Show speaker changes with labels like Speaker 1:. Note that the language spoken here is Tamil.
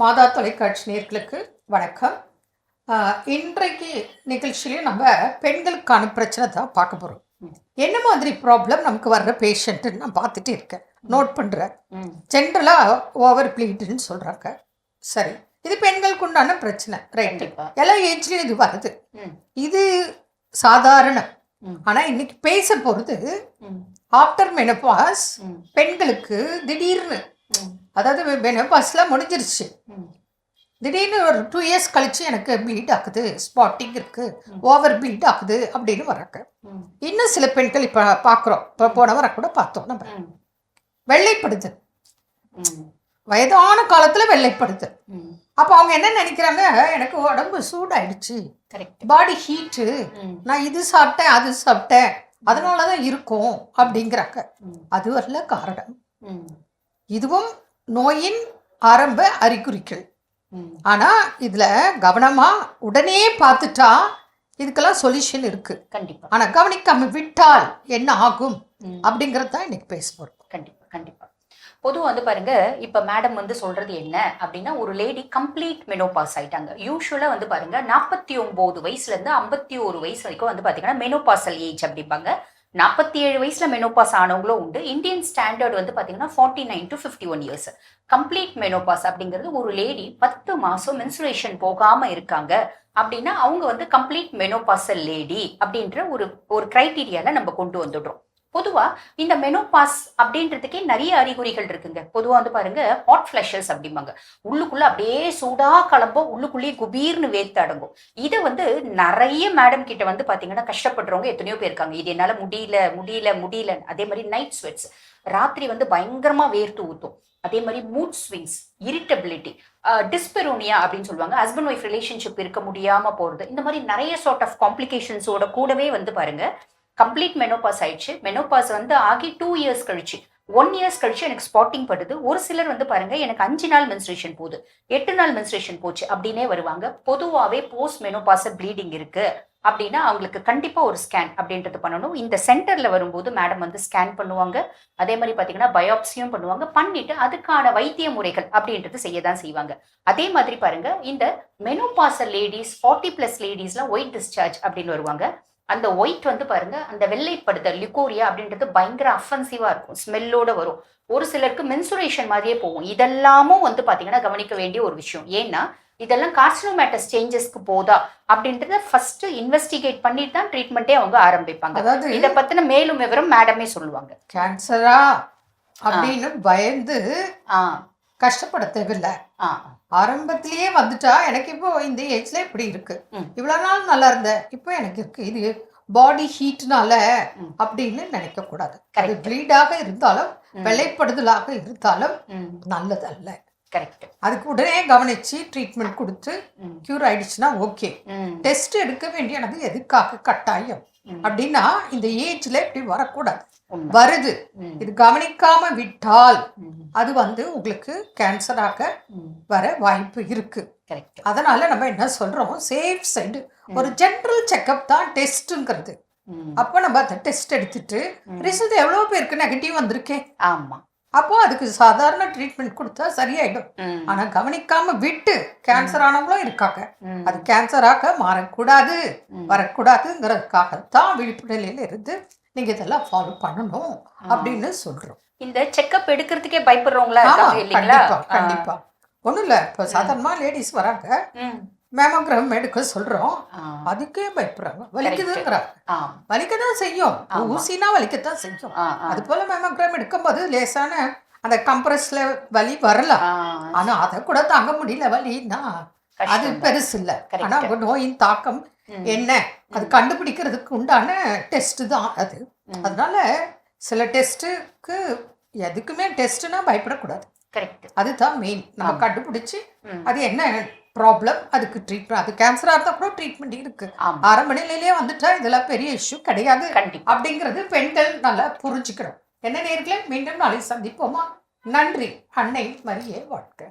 Speaker 1: மாதா தொலைக்காட்சி நேர்களுக்கு வணக்கம். இன்றைக்கு நிகழ்ச்சியிலையும் நம்ம பெண்களுக்கான பிரச்சனை தான் பார்க்க போகிறோம் என்ன மாதிரி ப்ராப்ளம் நமக்கு வர்ற பேஷண்ட்டுன்னு நான் பார்த்துட்டு இருக்கேன். நோட் பண்ணுறேன் ஜென்ரலாக ஓவர் ப்ளீடுன்னு சொல்கிறாங்க சரி. இது பெண்களுக்கு உண்டான பிரச்சனை. ரைட்டு எல்லா ஏஜ்லேயும் இது வருது. இது சாதாரணம். ஆனால் இன்னைக்கு பேச போகிறது ஆஃப்டர் மெனபாஸ் பெண்களுக்கு திடீர்னு அதாவது மெனபாஸ்லாம் முடிஞ்சிருச்சு. திடீர்னு ஒரு டூ இயர்ஸ் கழிச்சு எனக்கு ப்ளீட் ஆகுது ஸ்பாட்டிங் இருக்கு ஓவர் ப்ளீட் ஆகுது அப்படின்னு வராங்க இன்னும் சில பெண்கள் இப்போ பார்க்குறோம் இப்போ போன வாரம் கூட பார்த்தோம் நம்ம. வெள்ளைப்படுது வயதான காலத்தில் வெள்ளைப்படுது அப்போ அவங்க என்ன நினைக்கிறாங்க? எனக்கு உடம்பு சூடாயிடுச்சு. பாடி ஹீட்டு நான் இது சாப்பிட்டேன் அது சாப்பிட்டேன். அதனால தான் இருக்கும் அப்படிங்கிறாங்க அது வரல காரணம். இதுவும் நோயின் ஆரம்ப அறிகுறிகள். ஆனால் இதில் கவனமாக உடனே பார்த்துட்டா இதுக்கெல்லாம் சொல்யூஷன் இருக்குது
Speaker 2: கண்டிப்பா.
Speaker 1: ஆனால் கவனிக்காம விட்டால் என்ன ஆகும்? அப்படிங்கிறது தான் இன்னைக்கு பேச போகிறோம்
Speaker 2: கண்டிப்பா கண்டிப்பா. பொதுவா வந்து பாருங்க இப்ப மேடம் வந்து சொல்றது என்ன அப்படின்னா ஒரு லேடி கம்ப்ளீட் மெனோபாஸ் ஆயிட்டாங்க. யூஸ்வலா வந்து பாருங்க நாற்பத்தி ஒன்பது வயசுல இருந்து ஐம்பத்தி ஒரு வயசு வரைக்கும் வந்து பாத்தீங்கன்னா மெனோபாசல் ஏஜ் அப்படிம்பாங்க. நாற்பத்தி ஏழு வயசுல மெனோபாஸ் ஆனவங்களும் உண்டு. இந்தியன் ஸ்டாண்டர்ட் வந்து பார்த்தீங்கன்னா forty nine to fifty one years complete menopause அப்படிங்கிறது ஒரு லேடி பத்து மாசம் மென்சுரேஷன் போகாம இருக்காங்க. அப்படின்னா அவங்க வந்து கம்ப்ளீட் மெனோபாசல் லேடி அப்படின்ற ஒரு ஒரு கிரைட்டீரியால நம்ம கொண்டு வந்துடுறோம். பொதுவா இந்த மெனோபாஸ் அப்படின்றதுக்கே நிறைய அறிகுறிகள் இருக்குங்க. பொதுவா வந்து பாருங்க ஹாட் ஃபிளஷஸ் அப்படிம்பாங்க. உள்ளுக்குள்ள அப்படியே சூடா கிளம்பும். உள்ளுக்குள்ளேயே குபீர்னு வேத்து அடங்கும். இதை வந்து நிறைய மேடம் கிட்ட வந்து பாத்தீங்கன்னா கஷ்டப்படுறவங்க எத்தனையோ பேர் இருக்காங்க. இது என்னால முடியல முடியல முடியல அதே மாதிரி நைட் ஸ்வெட்ஸ் ராத்திரி வந்து பயங்கரமா வேர்த்து ஊத்தும். அதே மாதிரி மூட் ஸ்விங்ஸ் இரிட்டபிலிட்டி டிஸ்பெரோனியா அப்படின்னு சொல்லுவாங்க. ஹஸ்பண்ட் ஒய்ஃப் ரிலேஷன்ஷிப் இருக்க முடியாம போறது. இந்த மாதிரி நிறைய சார்ட் ஆஃப் காம்ப்ளிகேஷன்ஸோட கூடவே வந்து பாருங்க கம்ப்ளீட் மெனோபாஸ் ஆயிடுச்சு. மெனோபாஸ் வந்து ஆகி டூ இயர்ஸ் கழிச்சு. ஒன் இயர்ஸ் கழிச்சு எனக்கு ஸ்பாட்டிங் படுது. ஒரு சிலர் வந்து பாருங்க எனக்கு அஞ்சு நாள் மென்ஸ்ட்ரேஷன் போகுது. எட்டு நாள் மென்ஸ்ட்ரேஷன் போச்சு அப்படின்னே வருவாங்க. பொதுவாகவே போஸ்ட் மெனோபாச ப்ளீடிங் இருக்கு அப்படின்னா அவங்களுக்கு கண்டிப்பா ஒரு ஸ்கேன் அப்படின்றது பண்ணணும். இந்த சென்டர்ல வரும்போது மேடம் வந்து ஸ்கேன் பண்ணுவாங்க. அதே மாதிரி பாத்தீங்கன்னா பயோப்சியும் பண்ணுவாங்க. பண்ணிட்டு அதுக்கான வைத்திய முறைகள் அப்படின்றது செய்ய தான் செய்வாங்க. அதே மாதிரி பாருங்க இந்த மெனோபாச லேடிஸ் ஃபார்ட்டி பிளஸ் லேடிஸ்லாம் ஒயிட் டிஸ்சார்ஜ் அப்படின்னு வருவாங்க. அந்த ஒயிட் வந்து பாருங்க அந்த வெள்ளைப்படுதல் லிக்கோரியா அப்படின்றது பயங்கர அஃபென்சிவா இருக்கும். ஸ்மெல்லோட வரும். ஒரு சிலருக்கு மென்சுரேஷன் மாதிரியே போகும். இதெல்லாமும் வந்து பாத்தீங்கன்னா கவனிக்க வேண்டிய ஒரு விஷயம். ஏன்னா இதெல்லாம் கார்சினோமேட்டஸ் சேஞ்சஸ்க்கு போதா அப்படின்றத ஃபர்ஸ்ட் இன்வெஸ்டிகேட் பண்ணிட்டு தான் ட்ரீட்மெண்ட்டே அவங்க ஆரம்பிப்பாங்க.
Speaker 1: அதாவது
Speaker 2: இத பத்தின மேலும் விவரம் மேடமே சொல்லுவாங்க.
Speaker 1: கேன்சரா அப்படின்னு பயந்து கஷ்டப்பட தேவையில்லை
Speaker 2: ஆ
Speaker 1: ஆரம்பத்திலேயே வந்துட்டா எனக்கு இப்போ இந்த ஏஜ்ல இப்படி இருக்கு. இவ்வளவு நாள் நல்லா இருந்தேன் இப்போ எனக்கு இருக்கு. இது பாடி ஹீட்னால. அப்படின்னு நினைக்க கூடாது. அது. ப்ளீடாக இருந்தாலும். வெள்ளைப்படுதலாக இருந்தாலும் நல்லதல்ல.
Speaker 2: கரெக்ட்
Speaker 1: அதுக்கு உடனே கவனிச்சு ட்ரீட்மெண்ட் கொடுத்து கியூர் ஆயிடுச்சுன்னா ஓகே டெஸ்ட் எடுக்க வேண்டியது எதுக்காக? கட்டாயம். அப்படின்னா இந்த ஏஜ்ல இப்படி வரக்கூடாது. வருது. இது கவனிக்காம விட்டால். அது வந்து உங்களுக்கு கேன்சராக. வர வாய்ப்பு இருக்கு அதனால நம்ம என்ன சொல்றோம் சேஃப் சைடு ஒரு ஜென்ரல் செக்கப் தான் டெஸ்ட்டுங்கிறது
Speaker 2: ம்.
Speaker 1: அப்போ நம்ம அந்த டெஸ்ட் எடுத்துட்டு. ரிசல்ட் எவ்வளோ பேருக்கு நெகட்டிவ் வந்திருக்கே
Speaker 2: ஆமா
Speaker 1: அப்போ அதுக்கு சாதாரண ட்ரீட்மெண்ட் கொடுத்தா சரியாயிடும். ஆனா கவனிக்காம விட்டு கேன்சர் ஆனவங்களும் இருக்காங்க. அது கேன்சராக மாறக்கூடாது.
Speaker 2: ம்.
Speaker 1: வரக்கூடாதுங்கிறதுக்காகத்தான் விழிப்புணர்வில் இருந்து நீங்க இதெல்லாம் ஃபாலோ பண்ணணும் அப்படின்னு சொல்றோம்.
Speaker 2: இந்த செக்கப் எடுக்கிறதுக்கே பயப்படுறவங்களா
Speaker 1: கண்டிப்பா கண்டிப்பா. ஒண்ணும் இல்ல. இப்போ சாதாரணமா லேடிஸ் வராங்க. மேமோகிராம் எடுக்க சொல்றோம். அதுக்கே பயப்படுறாங்க வலிக்குதுங்கிறாங்க. வலிக்கதான் செய்யும். ஊசினா வலிக்கத்தான் செய்யும். அது போல மேமோகிராம் எடுக்கும்போது லேசான அந்த கம்ப்ரஸ்ல வலி வரலாம்
Speaker 2: ஆ.
Speaker 1: ஆனா அதை கூட தாங்க முடியல வலின்னா அது. பெருசு இல்ல. ஆனா உங்க நோயின் தாக்கம். என்ன அது கண்டுபிடிக்கிறதுக்கு உண்டான டெஸ்ட் தான் அது. அதனால சில டெஸ்ட்டுக்கு எதுக்குமே டெஸ்ட்னா பயப்படக்கூடாது
Speaker 2: கரெக்ட்
Speaker 1: அதுதான் மெயின் நம்ம. கண்டுபிடிச்சு. அது என்ன ப்ராப்ளம் அதுக்கு ட்ரீட்மெண்ட் அது கேன்சரா இருந்தா கூட ட்ரீட்மெண்ட் இருக்கு. நிலையிலேயே வந்துட்டா இதெல்லாம் பெரிய இஷ்யூ கிடையாது. அப்படிங்கிறது பெண்கள் நல்லா புரிஞ்சுக்கணும். என்ன நேர்களே மீண்டும் நாளை சந்திப்போமா? நன்றி. அன்னை மரியே வாழ்க்கை